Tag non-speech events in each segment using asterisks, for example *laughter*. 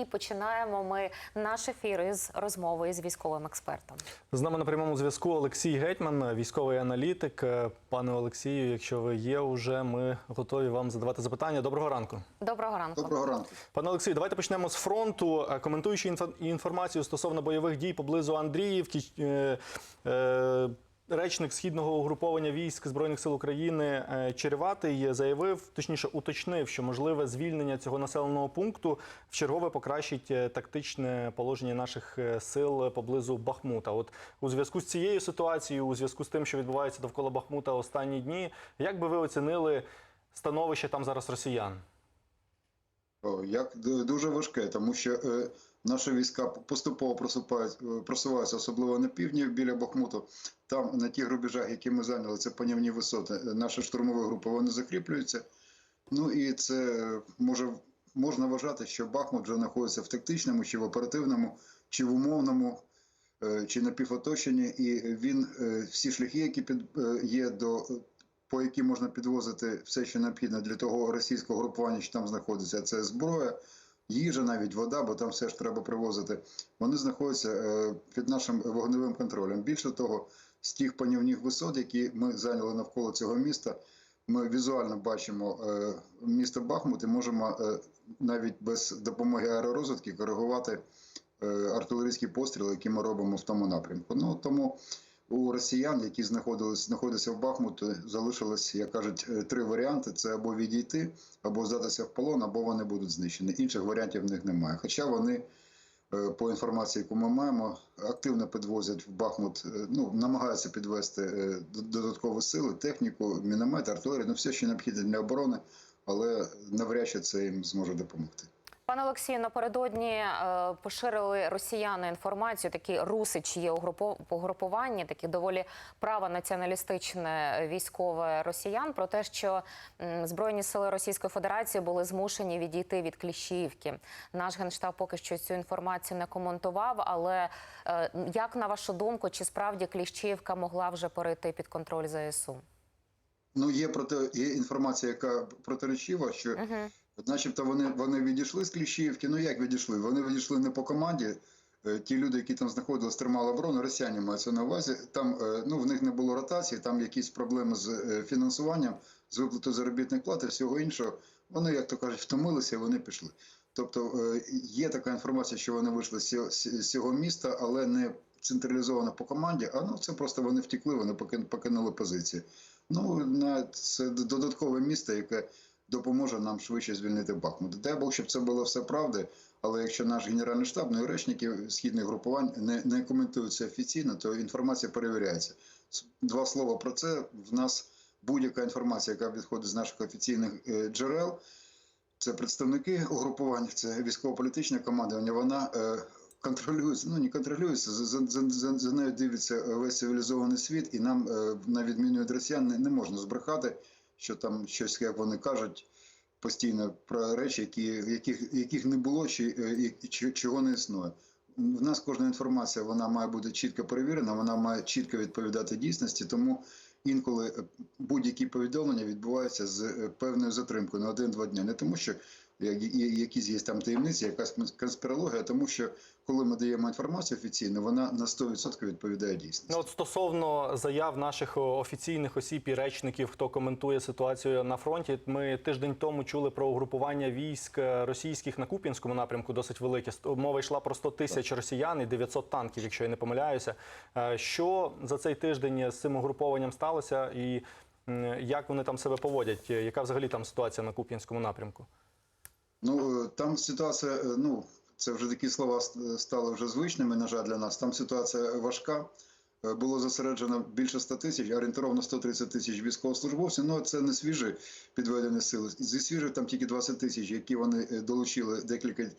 і починаємо ми наш ефір із розмови з військовим експертом. З нами на прямому зв'язку Олексій Гетьман, військовий аналітик. Пане Олексію, якщо ви є, уже ми готові вам задавати запитання. Доброго ранку. Доброго ранку. Доброго ранку. Пане Олексію, давайте почнемо з фронту. Е, Коментуючи інфо- інформацію стосовно бойових дій поблизу Андріївки, е, е, речник східного угруповання військ збройних сил України е, Череватий заявив, точніше уточнив, що можливе звільнення цього населеного пункту в чергове покращить е, тактичне положення наших е, сил поблизу Бахмута. От у зв'язку з цією ситуацією, у зв'язку з тим, що відбувається довкола Бахмута останні дні, як би ви оцінили становище там зараз росіян? Як дуже важке, тому що наші війська поступово е, просуваються, особливо на півдні біля Бахмуту. Там на тих рубежах, які ми зайняли, це панівні висоти. Наші штурмові групи вони закріплюються. Ну і це е, може можна вважати, що Бахмут вже знаходиться в тактичному, чи в оперативному, чи в умовному, е, чи напівоточенні. І він всі шляхи, які під є до по яким можна підвозити все, що необхідно для того російського групування, що там знаходиться, це зброя, їжа, навіть вода, бо там все ж треба привозити. Вони знаходяться е, під нашим вогневим контролем. Більше того, з тих панівних висот, які ми зайняли навколо цього міста, ми візуально бачимо е, місто Бахмут і можемо е, навіть без допомоги аеророзвідки коригувати артилерійські постріли, які ми робимо в тому напрямку. Ну тому у росіян, які знаходились знаходяться в Бахмуті, залишилось, як кажуть, е, три варіанти: це або відійти, або здатися в полон, або вони будуть знищені. Інших варіантів в них немає. Хоча вони, е, по інформації, яку ми маємо, активно підвозять в Бахмут, е, ну намагаються підвести додаткові сили, техніку, міномет, артилерію, ну все, що необхідне для оборони, але навряд чи це їм зможе допомогти. Пане Олексію, напередодні е, поширили росіяни інформацію, такі русичі є угрупування, такі доволі правонаціоналістичне військове росіян, про те, що збройні сили Російської Федерації були змушені відійти від Кліщіївки. Наш генштаб поки що цю інформацію не коментував. Але е, як на вашу думку, чи справді Кліщіївка могла вже перейти під контроль ЗСУ? Ну, є проте є інформація, яка протиречива, що начебто вони, вони відійшли з Кліщіївки. Ну як відійшли? Вони відійшли не по команді. Е, Ті люди, які там знаходились, тримали оборону, росіяни мається на увазі. Там е, ну в них не було ротації, там якісь проблеми з е, фінансуванням, з виплатою заробітної плати, всього іншого. Вони, як то кажуть, втомилися і вони пішли. Тобто є така інформація, що вони вийшли з цього- міста, але не централізовано по команді. А ну це просто вони втекли, вони покин- покинули позиції. Ну на це додаткове місто, яке допоможе нам швидше звільнити Бахмут. Дай Бог, щоб це було все правди. Але якщо наш генеральний штаб, ну і речники східних групувань не, не коментують це офіційно, то інформація перевіряється. Два слова про це. В нас будь-яка інформація, яка відходить з наших офіційних е, джерел, це представники угрупувань, це військово-політичне командування. Вона е, контролюється, ну не контролюється, за, за, за, за нею дивиться весь цивілізований світ, і нам, е, на відміну від росіян, не, не можна збрехати, що там щось, як вони кажуть, постійно про речі, які, яких, яких не було, чи, е, чи чого не існує. В нас кожна інформація вона має бути чітко перевірена, вона має чітко відповідати дійсності, тому інколи е, будь-які повідомлення відбуваються з е, певною затримкою на один-два дні. Не тому, що якісь є там таємниці, якась конспірологія, тому що коли ми даємо інформацію офіційно, вона на 100% відповідає дійсності. Ну, от стосовно заяв наших офіційних осіб і речників, хто коментує ситуацію на фронті, ми тиждень тому чули про угрупування військ російських на Куп'янському напрямку, досить велике. Мова йшла про 100 тисяч росіян і 900 танків, якщо я не помиляюся. Е, Що за цей тиждень з цим угрупованням сталося, і як вони там себе поводять? Яка взагалі там ситуація на Куп'янському напрямку? Ну е, там ситуація, е, ну це вже такі слова стали вже звичними. На жаль, для нас там ситуація важка. Е, Було зосереджено більше 100 тисяч, орієнтовно 130 тисяч військовослужбовців. Ну це не свіжі підведені сили. Зі свіжих там тільки 20 тисяч, які вони долучили декілька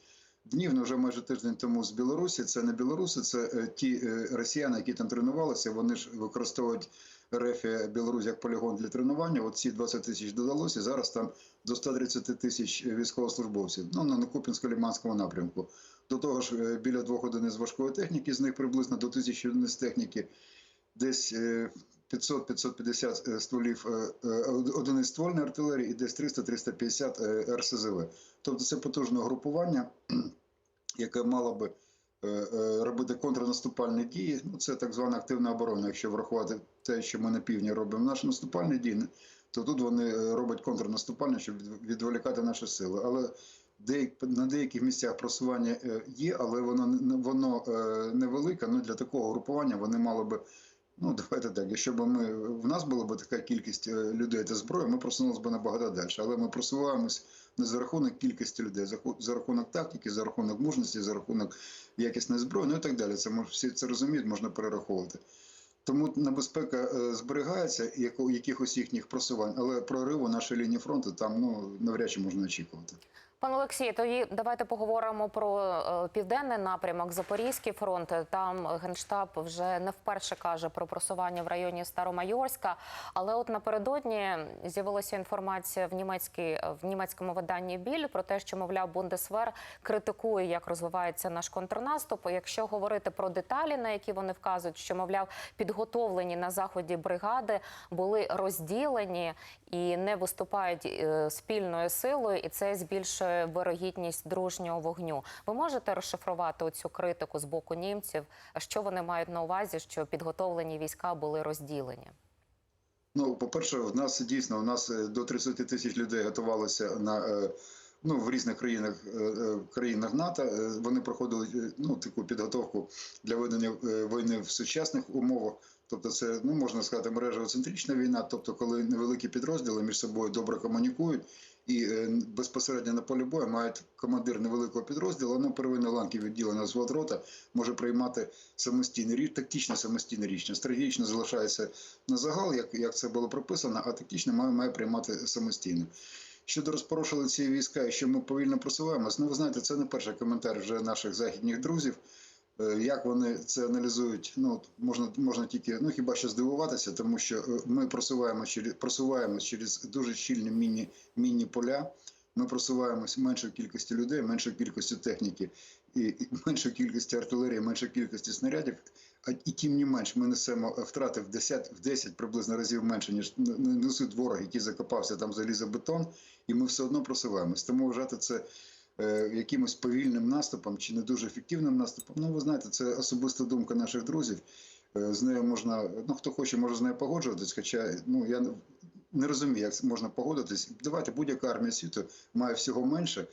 днів, ну вже майже тиждень тому з Білорусі. Це не білоруси, це е, ті е, росіяни, які там тренувалися. Вони ж використовують РФ Білорусь як полігон для тренування. От ці 20 тисяч додалося. Зараз там до 130 тисяч військовослужбовців. Ну на Купінсько-Ліманському напрямку. До того ж, е, біля двох одиниць важкої техніки, з них приблизно до тисячі одиниць техніки, десь 500-550 стволів одиниць ствольної артилерії і десь 300-350 е, РСЗВ. Тобто це потужне групування. *clears throat* яка мала би е, е, робити контрнаступальні дії. Ну, це так звана активна оборона. Якщо врахувати те, що ми на півдні робимо наші наступальні дії, то тут вони роблять контрнаступальні, щоб відволікати наші сили. Але на деяких місцях просування є, але воно воно невелике. Ну для такого групування вони мали би. Ну, давайте так. Якщо б ми в нас була б така кількість е, людей та зброї, ми просунулися б набагато далі. Але ми просуваємось не за рахунок кількості людей, за, ху- за рахунок тактики, за рахунок мужності, за рахунок якісної зброї, ну і так далі. Це мож- всі це розуміють, можна перераховувати. Тому небезпека е, зберігається як у якихось їхніх просувань, але прориву нашої лінії фронту там ну навряд чи можна очікувати. Пане Олексію, тоді давайте поговоримо про е, південний напрямок, Запорізький фронт. Там генштаб вже не вперше каже про просування в районі Старомайорська. Але от напередодні з'явилася інформація в німецькій в німецькому виданні Біль про те, що мовляв Бундесвер критикує, як розвивається наш контрнаступ. Якщо говорити про деталі, на які вони вказують, що мовляв підготовлені на заході бригади були розділені і не виступають е, спільною силою, і це збільшує вирогідність дружнього вогню. Ви можете розшифрувати цю критику з боку німців? Що вони мають на увазі, що підготовлені війська були розділені? Ну, по-перше, в нас дійсно у нас е, до 30 тисяч людей готувалося на е, ну, в різних країнах е, е, країнах НАТО. Е, Вони проходили е, ну, таку підготовку для ведення е, війни в сучасних умовах. Тобто, це ну можна сказати мережево-центрична війна, тобто, коли невеликі підрозділи між собою добре комунікують. І е, безпосередньо на полі бою мають командир невеликого підрозділу, ну первинна ланки відділена з рота може приймати самостійне рішення, тактично самостійне рішення. Стратегічно залишається на загал, як, як це було прописано, а тактично має, має приймати самостійно. Щодо розпорушили ці війська, і що ми повільно просуваємось, ну ви знаєте, це не перший коментар вже наших західних друзів. Е, Як вони це аналізують, ну можна можна тільки ну хіба що здивуватися, тому що е, ми просуваємо через просуваємось через дуже щільні міні, міні поля. Ми просуваємось меншою кількістю людей, меншою кількістю техніки, і, меншою кількістю артилерії, меншою кількістю снарядів. А і тим не менш, ми несемо втрати в 10, в 10 приблизно разів менше, ніж несуть ворог, який закопався там залізобетон, і ми все одно просуваємось. Тому вважати це е, якимось повільним наступом чи не дуже ефективним наступом. Ну, ви знаєте, це особиста думка наших друзів. Е, З нею можна, ну хто хоче, може з нею погоджуватись, хоча ну я не- розумію, як можна погодитись. Давайте будь-яка армія світу має всього менше, е,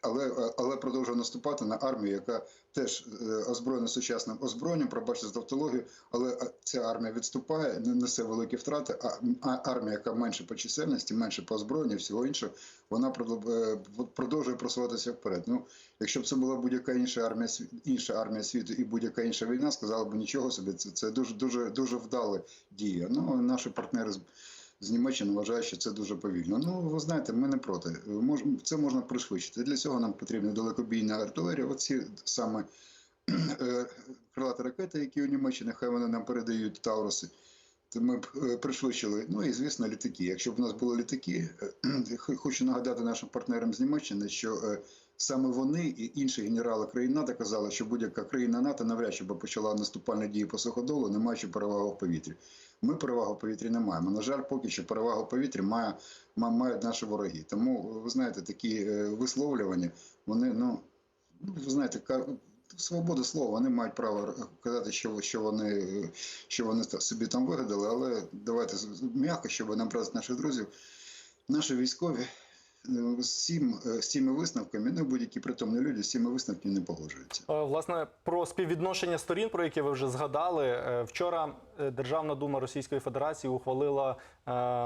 але, але продовжує наступати на армію, яка теж е, озброєна сучасним озброєнням, пробачте за тавтологію, але ця армія відступає, не несе великі втрати. А, армія, яка менше по чисельності, менше по озброєнню, всього іншого, вона е, продовжує просуватися вперед. Ну, якщо б це була будь-яка інша армія інша армія світу і будь-яка інша війна, сказали б нічого собі. Це, це дуже дуже дуже вдала дія. Ну наші партнери з, Німеччини вважають, що це дуже повільно. Ну ви знаєте, ми не проти. Це можна пришвидшити. Для цього нам потрібна далекобійна артилерія. Оці саме е, крилаті ракети, які у Німеччині, хай вони нам передають Тауруси. Ми б е, пришвидшили. Ну і звісно, літаки. Якщо б у нас були літаки, е, хочу нагадати нашим партнерам з Німеччини, що саме вони і інші генерали країн НАТО казали, що будь-яка країна НАТО навряд чи би почала наступальні дії по суходолу, не маючи перевагу в повітрі. Ми перевагу повітря не маємо. На жаль, поки що перевагу в повітрі має, мають наші вороги. Тому ви знаєте, такі е, висловлювання, вони ну, ви знаєте, свободу слова, вони мають право казати, що, що вони е, що вони собі там вигадали, але давайте м'яко, щоб не образити наших друзів. Наші військові е, е, з цими висновками, ну будь-які притомні люди з цими висновками не погоджуються. Е, Власне, про співвідношення сторін, про які ви вже згадали. Е, Вчора Державна дума Російської Федерації ухвалила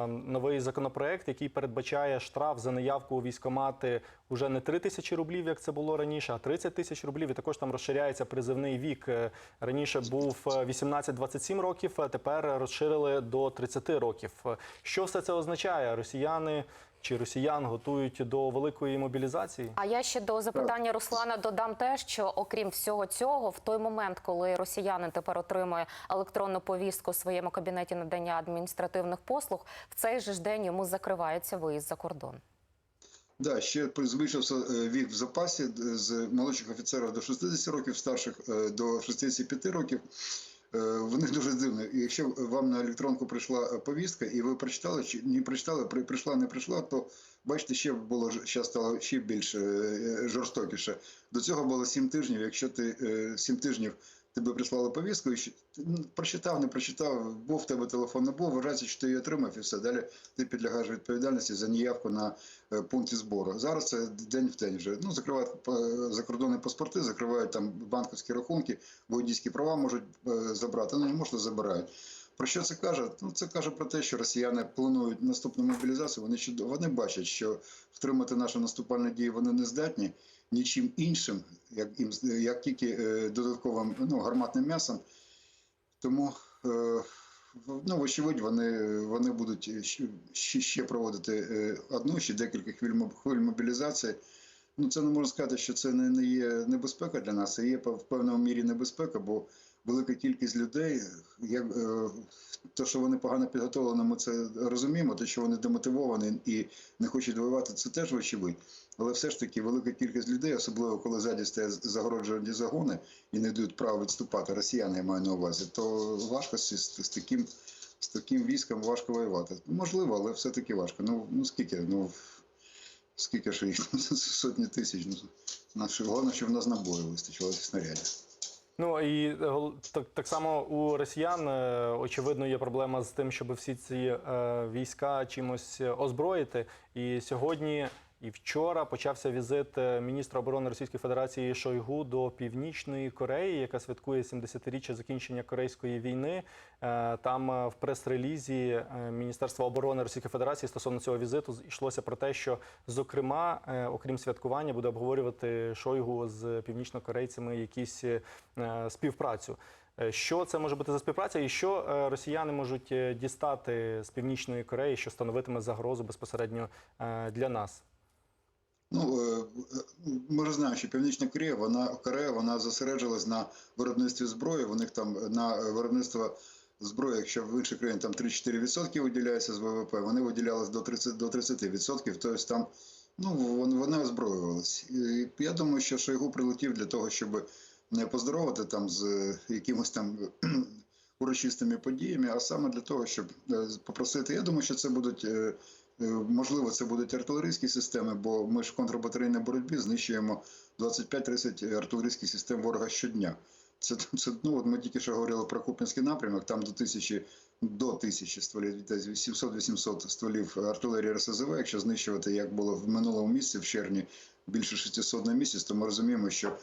новий законопроект, який передбачає штраф за неявку у військомати уже не 3 тисячі рублів, як це було раніше, а 30 тисяч рублів. І також там розширяється призивний вік. Раніше був е, 18-27 років, тепер розширили до 30 років. Що все це означає? Росіяни чи росіян готують до великої мобілізації? А я ще до запитання Руслана додам те, що окрім всього цього, в той момент, коли росіянин тепер отримує електронну повістку в своєму кабінеті надання адміністративних послуг, в цей же ж день йому закривається виїзд за кордон. Да, ще збільшився е, вік в запасі е, з молодших офіцерів до 60 років, старших е, до 65 років. Е, В них *laughs* дуже дивні. Якщо вам на електронку прийшла е, повістка, і ви прочитали чи не прочитали, при- прийшла, не прийшла, то Бачите, ще було ще стало ще більш е, жорстокіше. До цього було сім тижнів. Якщо ти сім тижнів тебе прислали повістку, ну, прочитав, не прочитав, був в тебе телефон, не був, вважається, що ти її отримав, і все. Далі ти підлягаєш відповідальності за неявку на е, пункті збору. Зараз це день в день вже. Ну, закривають е, закордонні паспорти, закривають там банківські рахунки, водійські права можуть е, забрати. Ну, можна забирають. Про що це каже? Ну, це каже про те, що росіяни планують наступну мобілізацію. Вони вони бачать, що втримати наші наступальні дії вони не здатні нічим іншим, як їм як тільки е, додатковим ну, гарматним м'ясом. Тому е, ну, вочевидь, вони, вони будуть ще, ще проводити е, одну, ще декілька хвиль, мобілізації. Ну, це не можна сказати, що це не, не є небезпека для нас, це є в певному мірі небезпека, бо велика кількість людей, як, е, то, що вони погано підготовлені, ми це розуміємо, те, що вони демотивовані і не хочуть воювати, це теж вочевидь. Але все ж таки велика кількість людей, особливо коли ззаді стоять загороджені загони і не дають права відступати, росіяни я маю на увазі, то важко з, з, таким. З таким військом важко воювати. Можливо, але все-таки важко. Ну, ну скільки? Ну, скільки ж їх? *laughs* Сотні тисяч. Ну, головне, щоб в нас набою вистачило снарядів. Ну і е, так, так само у росіян е, очевидно є проблема з тим, щоб всі ці е, війська чимось озброїти. І сьогодні і вчора почався візит е, міністра оборони Російської Федерації Шойгу до Північної Кореї, яка святкує 70-річчя закінчення Корейської війни. Е, Там е, в прес-релізі Міністерства оборони Російської Федерації стосовно цього візиту йшлося про те, що зокрема, окрім святкування, буде обговорювати Шойгу з північнокорейцями якісь співпрацю. Що це може бути за співпраця, і що росіяни можуть дістати з північної Кореї, що становитиме загрозу безпосередньо для нас? Ну, е, е, ми ж знаємо, що Північна Корея, вона Корея, вона зосереджилась на виробництві зброї. У них там на виробництво зброї, якщо в інших країнах там 3-4% виділяється з ВВП, вони виділялись до 30 до 30%. Тобто там ну вони, озброювалися. І я думаю, що Шойгу прилетів для того, щоб не поздоровати там з е, якимось там *clears throat* урочистими подіями, а саме для того, щоб попросити. Я думаю, що це будуть. Е, Можливо, це будуть артилерійські системи, бо ми ж в контрбатарейній боротьбі знищуємо 25-30 артилерійських систем ворога щодня. Це, це ну, от ми тільки що говорили про Куп'янський напрямок, там до тисячі до тисячі стволів, десь 700-800 стволів артилерії РСЗВ, якщо знищувати, як було в минулому місяці, в червні, більше 600 на місяць, то ми розуміємо, що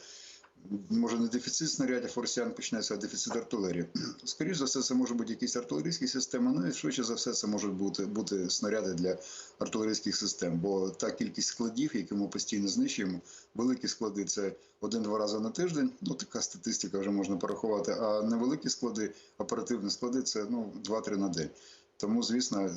може не дефіцит снарядів росіян почнеться, а дефіцит артилерії. *clears throat* Скоріше за все, це може бути якісь артилерійські системи, ну і швидше за все, це можуть бути, бути снаряди для артилерійських систем, бо та кількість складів, які ми постійно знищуємо, великі склади це один-два рази на тиждень. Ну така статистика вже можна порахувати. А невеликі склади, оперативні склади це ну 2-3 на день. Тому, звісно,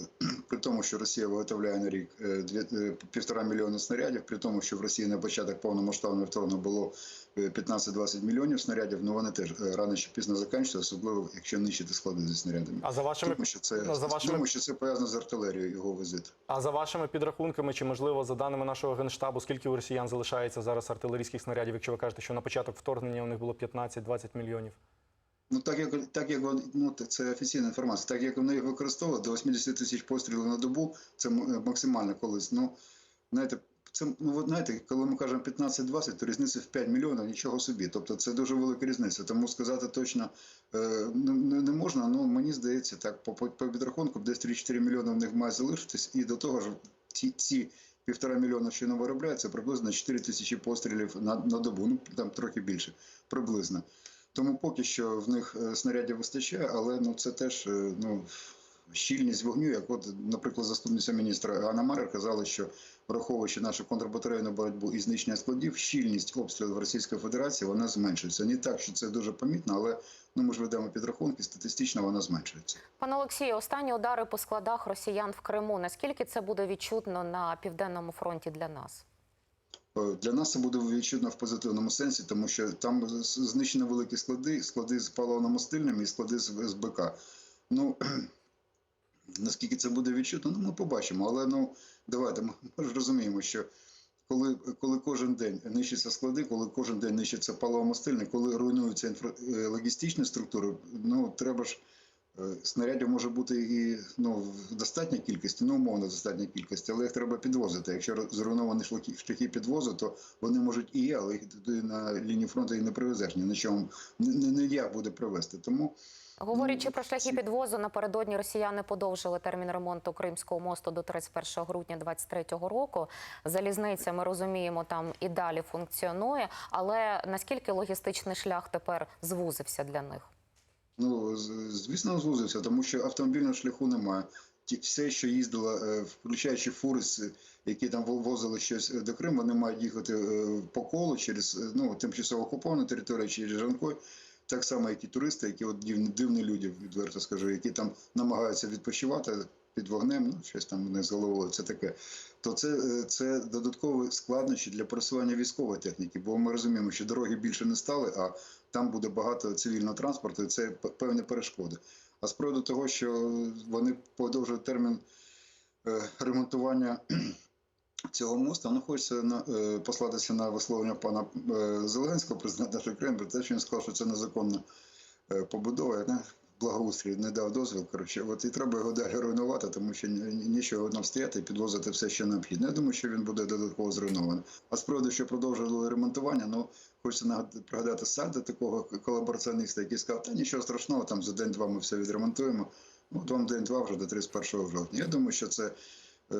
при тому, що Росія виготовляє на рік е, е, півтора мільйони снарядів, при тому, що в Росії на початок повномасштабного вторгнення було е, 15-20 мільйонів снарядів, ну вони теж е, рано чи пізно закінчуються, особливо якщо нищити склади зі снарядами. А за вашими Тому що це ну, за вашими- тому, що це пов'язано з артилерією його визит. а за вашими підрахунками, чи можливо за даними нашого генштабу, скільки у росіян залишається зараз артилерійських снарядів, якщо ви кажете, що на початок вторгнення у них було 15-20 мільйонів? Ну так як так як ну це офіційна інформація. Так як вони їх використовували до 80 тисяч пострілів на добу, це максимально колись. Ну знаєте, це ну от знаєте, коли ми кажемо 15-20, то різниця в 5 мільйонів нічого собі. Тобто це дуже велика різниця. Тому сказати точно е, не, не можна. Ну мені здається, так по, по, по підрахунку десь 3-4 мільйони в них має залишитись, і до того ж ці, ці півтора мільйона, що не виробляється, приблизно 4 тисячі пострілів на, на добу. Ну там трохи більше, приблизно. Тому поки що в них е, снарядів вистачає, але ну це теж е, ну щільність вогню, як от, наприклад, заступниця міністра Ганна Марер казала, що враховуючи нашу контрбатарейну боротьбу і знищення складів, щільність обстрілів Російської Федерації вона зменшується. Не так, що це дуже помітно, але ну ми ж ведемо підрахунки, статистично вона зменшується. Пане Олексію, останні удари по складах росіян в Криму. Наскільки це буде відчутно на південному фронті для нас? Е, Для нас це буде відчутно в позитивному сенсі, тому що там з- знищено великі склади, склади з паливно-мастильними і склади з, БК. Ну, *clears throat* наскільки це буде відчутно, ну ми побачимо. Але ну, давайте, ми, ми ж розуміємо, що коли, коли кожен день нищаться склади, коли кожен день нищиться паливо-мастильне, коли руйнуються інфра... е, логістичні структури, ну треба ж Снарядів може бути і ну, в достатній кількості, ну умовно достатній кількості, але їх треба підвозити. Якщо зруйновані шляхи, шляхи підвозу, то вони можуть і є, але їх туди на лінії фронту і не привезеш. Ні на чому не, як буде привезти. Тому Говорячи Ну, про шляхи підвозу, напередодні росіяни подовжили термін ремонту Кримського мосту до 31 грудня 2023 року. Залізниця, ми розуміємо, там і далі функціонує. Але наскільки логістичний шлях тепер звузився для них? Ну, звісно, звузився, тому що автомобільного шляху немає. Ті, все, що їздило, е, включаючи фури, які там во- возили щось е, до Криму, вони мають їхати е, по колу через ну, тимчасово окуповану територію через Жанкой. Так само, як і туристи, які от дивні, дивні люди, відверто скажу, які там намагаються відпочивати під вогнем, ну щось там у них з головою, це таке. То це, е, це додаткові складнощі для пересування військової техніки, бо ми розуміємо, що дороги більше не стали, а там буде багато цивільного транспорту, і це певні перешкоди. А з приводу того, що вони подовжують термін е, ремонтування *clears throat* цього мосту, ну хочеться на, е, послатися на висловлення пана е, Зеленського, президента нашої країни, про те, що він сказав, що це незаконна е, побудова? Благоустрій не дав дозвіл. Коротше, от і треба його далі руйнувати, тому що ні- ні- нічого нам стояти і підвозити все, що необхідно. Я думаю, що він буде додатково зруйнований. А з приводу, що продовжували ремонтування, ну хочеться пригадати Сальда, такого колабораціоніста, який сказав, та нічого страшного, там за день-два ми все відремонтуємо. Ну, от вам день-два вже до 31 жовтня. Я думаю, що це. Е,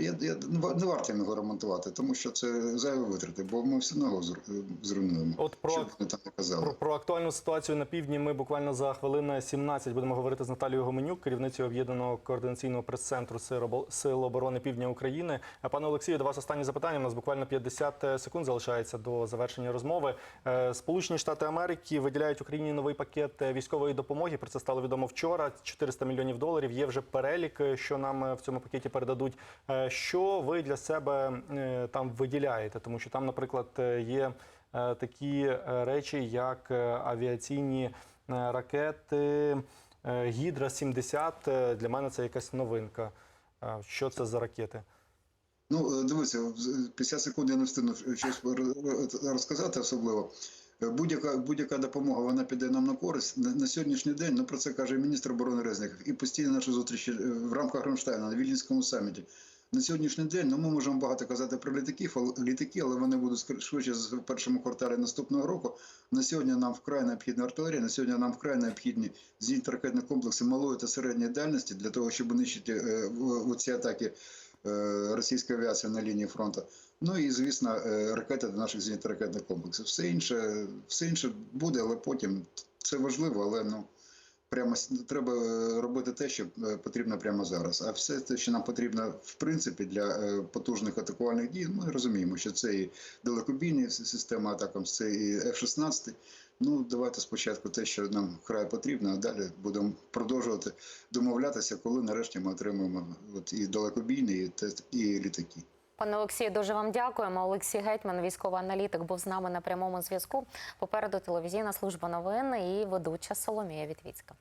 Я, я, не ва- варто його ремонтувати, тому що це зайві витрати, бо ми все одно його зруйнуємо. От про Що там казали. Про, про актуальну ситуацію на півдні ми буквально за хвилин 17 будемо говорити з Наталією Гоменюк, керівницею об'єднаного координаційного прес-центру Сил оборони Півдня України. Пане Олексію, до вас останнє запитання. У нас буквально 50 секунд залишається до завершення розмови. Е, Сполучені Штати Америки виділяють Україні новий пакет е, військової допомоги. Про це стало відомо вчора. 400 мільйонів доларів. Є вже перелік, е, що нам е, в цьому пакеті передадуть. Е, Що ви для себе е, там виділяєте? Тому що там, наприклад, е, є такі речі, як авіаційні ракети Гідра 70 Е, Для мене це якась новинка. Що це за ракети? Ну, в- 50 секунд я не встигну щось ро- розказати особливо. Будь-яка будь-яка допомога вона піде нам на користь. На, на сьогоднішній день, ну про це каже міністр оборони Резников, і постійно наші зустрічі е, в рамках Рамштайна на Вільнюському саміті. На сьогоднішній день ну, ми можемо багато казати про літаків, літаки, але вони будуть швидше в першому кварталі наступного року. На сьогодні нам вкрай необхідна артилерія, на сьогодні нам вкрай необхідні зенітно-ракетні комплекси малої та середньої дальності для того, щоб нищити е, ці атаки російської авіації на лінії фронту. Ну і звісно, е, ракети до наших зенітно-ракетних комплексів. Все інше, все інше буде, але потім це важливо, але ну. Прямо треба робити те, що е, потрібно прямо зараз. А все те, що нам потрібно в принципі для е, потужних атакувальних дій, ми розуміємо, що це і далекобійні системи атакам, це і F-16. Ну давайте спочатку те, що нам вкрай потрібно, а далі будемо продовжувати домовлятися, коли нарешті ми отримаємо от і далекобійні, і, і літаки. Пане Олексію, дуже вам дякуємо. Олексій Гетьман, військовий аналітик, був з нами на прямому зв'язку. Попереду телевізійна служба новин і ведуча Соломія Вітвіцька.